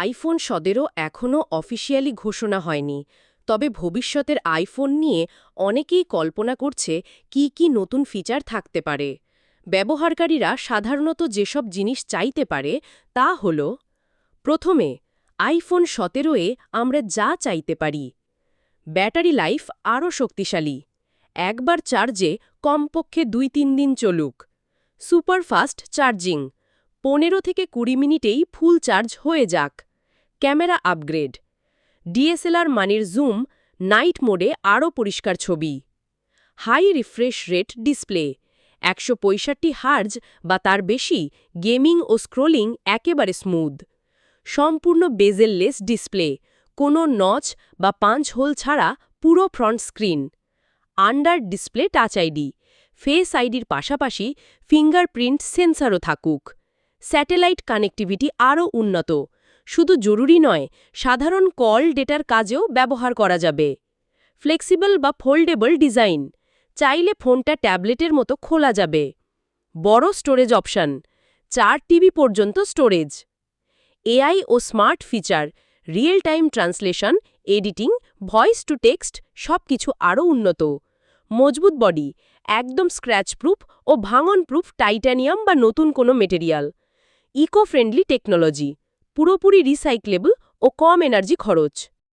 IPhone সতেরো এখনও officially ঘোষণা হয়নি। তবে ভবিষ্যতের আইফোন নিয়ে অনেকেই কল্পনা করছে কি কি নতুন ফিচার থাকতে পারে। ব্যবহারকারীরা সাধারণত যেসব জিনিস চাইতে পারে তা হল, প্রথমে, আইফোন সতেরোয়ে আমরা যা চাইতে পারি। ব্যাটারি লাইফ আরও শক্তিশালী। একবার চার্জে কমপক্ষে দুই তিন দিন চলুক। Superfast charging. পনেরো থেকে কুড়ি মিনিটেই ফুল চার্জ হয়ে যাক। Camera upgrade. ডিএসএলআর মানের জুম নাইট মোডে আরও পরিষ্কার ছবি। High refresh rate display. একশো পঁয়ষট্টি হার্জ বা তার বেশি গেমিং ও স্ক্রোলিং একেবারে স্মুথ। সম্পূর্ণ বেজেললেস ডিসপ্লে। কোনো নচ বা পাঁচ হোল ছাড়া পুরো front screen. Under display touch ID. Face আইডির পাশাপাশি ফিঙ্গারপ্রিন্ট সেন্সারও থাকুক। স্যাটেলাইট কানেক্টিভিটি আরও উন্নত। শুধু জরুরি নয়, সাধারণ কল ডেটার কাজেও ব্যবহার করা যাবে। ফ্লেক্সিবল বা ফোল্ডেবল ডিজাইন, চাইলে ফোনটা ট্যাবলেটের মতো খোলা যাবে। বড় স্টোরেজ অপশন, চার টিবি পর্যন্ত storage. AI O smart feature real time translation, editing, voice to text সবকিছু আরও উন্নত। মজবুত বডি, একদম স্ক্র্যাচ প্রুফ ও ভাঙন প্রুফ টাইটানিয়াম বা নতুন কোনো মেটেরিয়াল। Eco friendly technology. পুরোপুরি রিসাইক্লেবল ও কম এনার্জি খরচ।